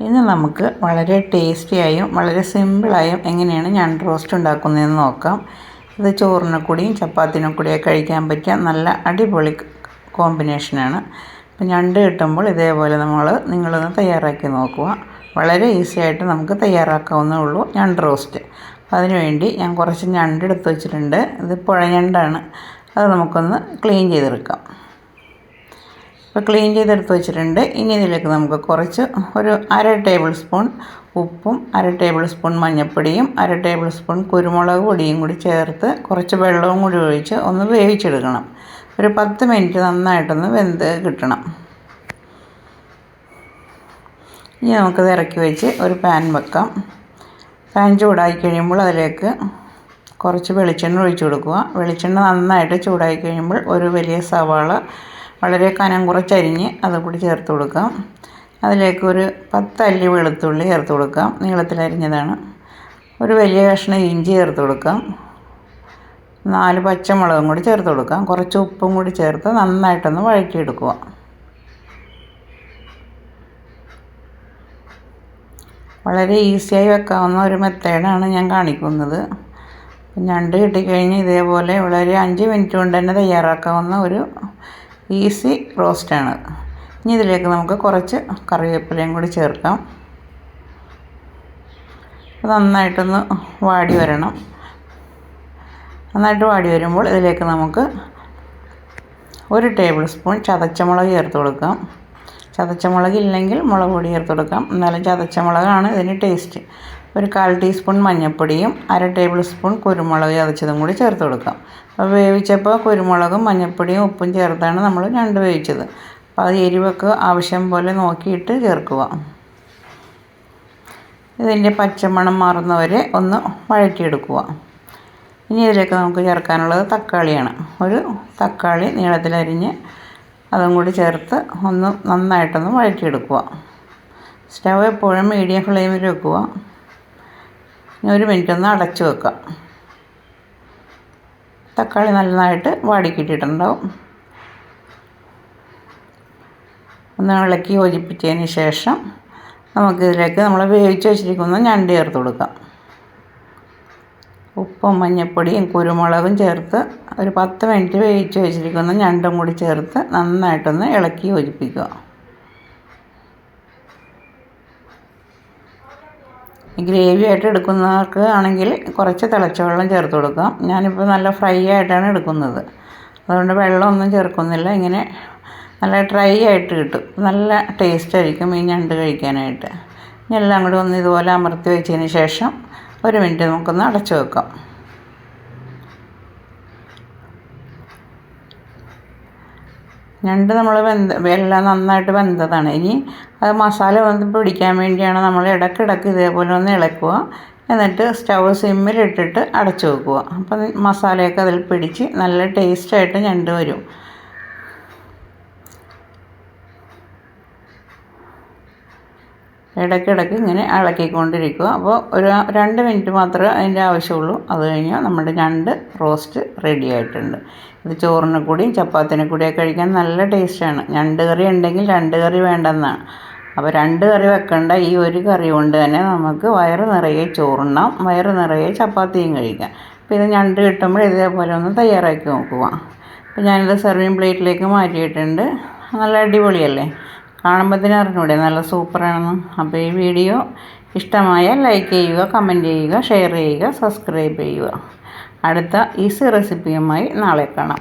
ഇന്ന് നമുക്ക് വളരെ ടേസ്റ്റിയായും വളരെ സിമ്പിളായും എങ്ങനെയാണ് ഞാൻ റോസ്റ്റ് ഉണ്ടാക്കുന്നതെന്ന് നോക്കാം. ഇത് ചോറിന് കൂടിയും ചപ്പാത്തിനെ കൂടിയൊക്കെ കഴിക്കാൻ പറ്റിയ നല്ല അടിപൊളി കോമ്പിനേഷനാണ് അപ്പം ഞണ്ട് കിട്ടുമ്പോൾ ഇതേപോലെ നമ്മൾ നിങ്ങളൊന്ന് തയ്യാറാക്കി നോക്കുക. വളരെ ഈസി ആയിട്ട് നമുക്ക് തയ്യാറാക്കാവുന്നേ ഉള്ളൂ ഞണ്ട് റോസ്റ്റ് അതിനുവേണ്ടി ഞാൻ കുറച്ച് ഞണ്ട് എടുത്ത് വെച്ചിട്ടുണ്ട്. ഇത് പുഴഞ്ഞണ്ടാണ് അത് നമുക്കൊന്ന് ക്ലീൻ ചെയ്തെടുക്കാം. ഇപ്പോൾ ക്ലീൻ ചെയ്തെടുത്ത് വെച്ചിട്ടുണ്ട്. ഇനി ഇതിലേക്ക് നമുക്ക് കുറച്ച് ഒരു അര ടേബിൾ സ്പൂൺ ഉപ്പും അര ടേബിൾ സ്പൂൺ മഞ്ഞൾപ്പൊടിയും അര ടേബിൾ സ്പൂൺ കുരുമുളക് പൊടിയും കൂടി ചേർത്ത് കുറച്ച് വെള്ളവും കൂടി ഒഴിച്ച് ഒന്ന് വേവിച്ചെടുക്കണം. ഒരു പത്ത് മിനിറ്റ് നന്നായിട്ടൊന്ന് വെന്ത് കിട്ടണം. ഇനി നമുക്കത് ഇറക്കി വെച്ച് ഒരു പാൻ വെക്കാം. പാൻ ചൂടായി കഴിയുമ്പോൾ അതിലേക്ക് കുറച്ച് വെളിച്ചെണ്ണ ഒഴിച്ചു കൊടുക്കുക. വെളിച്ചെണ്ണ നന്നായിട്ട് ചൂടായി കഴിയുമ്പോൾ ഒരു വലിയ സവാള വളരെ കനം കുറച്ചരിഞ്ഞ് അത് കൂടി ചേർത്ത് കൊടുക്കാം. അതിലേക്ക് ഒരു പത്തല്ലി വെളുത്തുള്ളി ചേർത്ത് കൊടുക്കാം. നീളത്തിലരിഞ്ഞതാണ് ഒരു വലിയ കഷ്ണം ഇഞ്ചി ചേർത്ത് കൊടുക്കാം. നാല് പച്ചമുളകും കൂടി ചേർത്ത് കൊടുക്കാം. കുറച്ച് ഉപ്പും കൂടി ചേർത്ത് നന്നായിട്ടൊന്ന് വഴറ്റിയെടുക്കുക. വളരെ ഈസിയായി വെക്കാവുന്ന ഒരു മെത്തേഡാണ് ഞാൻ കാണിക്കുന്നത്. ഞണ്ട് കിട്ടിക്കഴിഞ്ഞ് ഇതേപോലെ വളരെ അഞ്ച് മിനിറ്റ് കൊണ്ട് തന്നെ തയ്യാറാക്കാവുന്ന ഒരു ഈസി റോസ്റ്റാണ്. ഇനി ഇതിലേക്ക് നമുക്ക് കുറച്ച് കറിവേപ്പിലയും കൂടി ചേർക്കാം. നന്നായിട്ടൊന്ന് വാടി വരണം. നന്നായിട്ട് വാടി വരുമ്പോൾ ഇതിലേക്ക് നമുക്ക് ഒരു ടേബിൾ സ്പൂൺ ചതച്ചമുളക് ചേർത്ത് കൊടുക്കാം. ചതച്ചമുളക് ഇല്ലെങ്കിൽ മുളക് പൊടി ചേർത്ത് കൊടുക്കാം. എന്നാലും ചതച്ചമുളകാണ് ഇതിന് ടേസ്റ്റ്. ഒരു കാൽ ടീസ്പൂൺ മഞ്ഞൾപ്പൊടിയും അര ടേബിൾ സ്പൂൺ കുരുമുളക് അരച്ചതും കൂടി ചേർത്ത് കൊടുക്കാം. അപ്പോൾ വേവിച്ചപ്പോൾ കുരുമുളകും മഞ്ഞൾപ്പൊടിയും ഉപ്പും ചേർത്താണ് നമ്മൾ ഞണ്ട് വേവിച്ചത്. അപ്പോൾ അത് എരിവൊക്കെ ആവശ്യം പോലെ നോക്കിയിട്ട് ചേർക്കുക. ഇതിന്റെ പച്ചമണം മാറുന്നവരെ ഒന്ന് വഴറ്റിയെടുക്കുക. ഇനി ഇതിലേക്ക് നമുക്ക് ചേർക്കാനുള്ളത് തക്കാളിയാണ്. ഒരു തക്കാളി നീളത്തിലരിഞ്ഞ് അതും കൂടി ചേർത്ത് ഒന്ന് നന്നായിട്ടൊന്ന് വഴറ്റിയെടുക്കുക. സ്റ്റവ് എപ്പോഴും മീഡിയം ഫ്ലെയിമിൽ വെക്കുക. ഒരു മിനിറ്റ് ഒന്ന് അടച്ചു വെക്കാം. തക്കാളി നന്നായിട്ട് വാടിക്കിട്ടിട്ടുണ്ടാവും. ഒന്ന് ഇളക്കി യോജിപ്പിച്ചതിന് ശേഷം നമുക്കിതിലേക്ക് നമ്മൾ വേവിച്ച് വെച്ചിരിക്കുന്ന ഞണ്ട് ചേർത്ത് കൊടുക്കാം. ഉപ്പും മഞ്ഞൾപ്പൊടിയും കുരുമുളകും ചേർത്ത് ഒരു പത്ത് മിനിറ്റ് വേവിച്ച് വെച്ചിരിക്കുന്ന ഞണ്ടും കൂടി ചേർത്ത് നന്നായിട്ടൊന്ന് ഇളക്കി യോജിപ്പിക്കുക. ഗ്രേവി ആയിട്ട് എടുക്കുന്നവർക്ക് ആണെങ്കിൽ കുറച്ച് തിളച്ച വെള്ളം ചേർത്ത് കൊടുക്കാം. ഞാനിപ്പോൾ നല്ല ഫ്രൈ ആയിട്ടാണ് എടുക്കുന്നത്. അതുകൊണ്ട് വെള്ളമൊന്നും ചേർക്കുന്നില്ല. ഇങ്ങനെ നല്ല ഡ്രൈ ആയിട്ട് കിട്ടും. നല്ല ടേസ്റ്റ് ആയിരിക്കും ഈ ഞണ്ട് കഴിക്കാനായിട്ട്. ഇനി എല്ലാം കൂടി ഒന്ന് ഇതുപോലെ അമർത്തി വെച്ചതിന് ശേഷം ഒരു മിനിറ്റ് നമുക്കൊന്ന് അടച്ചു വെക്കാം. ഞണ്ട് നമ്മൾ വെന്ത എല്ലാം നന്നായിട്ട് വെന്തതാണ്. ഇനി അത് മസാല വന്ന് പിടിക്കാൻ വേണ്ടിയാണ് നമ്മൾ ഇടയ്ക്കിടയ്ക്ക് ഇതേപോലെ ഒന്ന് ഇളക്കുക. എന്നിട്ട് സ്റ്റൗ സിമ്മിലിട്ടിട്ട് അടച്ചു വെക്കുക. അപ്പം മസാലയൊക്കെ അതിൽ പിടിച്ച് നല്ല ടേസ്റ്റായിട്ട് ഞണ്ട് വരും. ഇടയ്ക്കിടയ്ക്ക് ഇങ്ങനെ ഇളക്കിക്കൊണ്ടിരിക്കുക. അപ്പോൾ ഒരു രണ്ട് മിനിറ്റ് മാത്രമേ അതിന്റെ ആവശ്യമുള്ളൂ. അത് കഴിഞ്ഞാൽ നമ്മുടെ ഞണ്ട് റോസ്റ്റ് റെഡി ആയിട്ടുണ്ട്. ഇത് ചോറിന് കൂടിയും ചപ്പാത്തിനെ കൂടിയൊക്കെ കഴിക്കാൻ നല്ല ടേസ്റ്റാണ്. ഞണ്ട് കറി ഉണ്ടെങ്കിൽ രണ്ട് കറി വേണ്ടെന്നാണ്. അപ്പോൾ രണ്ട് കറി വെക്കേണ്ട ഈ ഒരു കറി കൊണ്ട് തന്നെ നമുക്ക് വയറ് നിറയെ ചോറുണ്ണാം വയറ് നിറയെ ചപ്പാത്തിയും കഴിക്കാം. അപ്പോൾ ഇത് ഞണ്ട് കിട്ടുമ്പോൾ ഇതേപോലെ ഒന്ന് തയ്യാറാക്കി നോക്കുക. അപ്പോൾ ഞാനിത് സെർവിങ് പ്ലേറ്റിലേക്ക് മാറ്റിയിട്ടുണ്ട്. നല്ല അടിപൊളിയല്ലേ? കാണുമ്പോൾ അറിഞ്ഞൂടെ നല്ല സൂപ്പറാണെന്ന്. അപ്പോൾ ഈ വീഡിയോ ഇഷ്ടമായാൽ ലൈക്ക് ചെയ്യുക കമന്റ് ചെയ്യുക ഷെയർ ചെയ്യുക സബ്സ്ക്രൈബ് ചെയ്യുക. അടുത്ത ഈസി റെസിപ്പിയുമായി നാളെ കാണാം.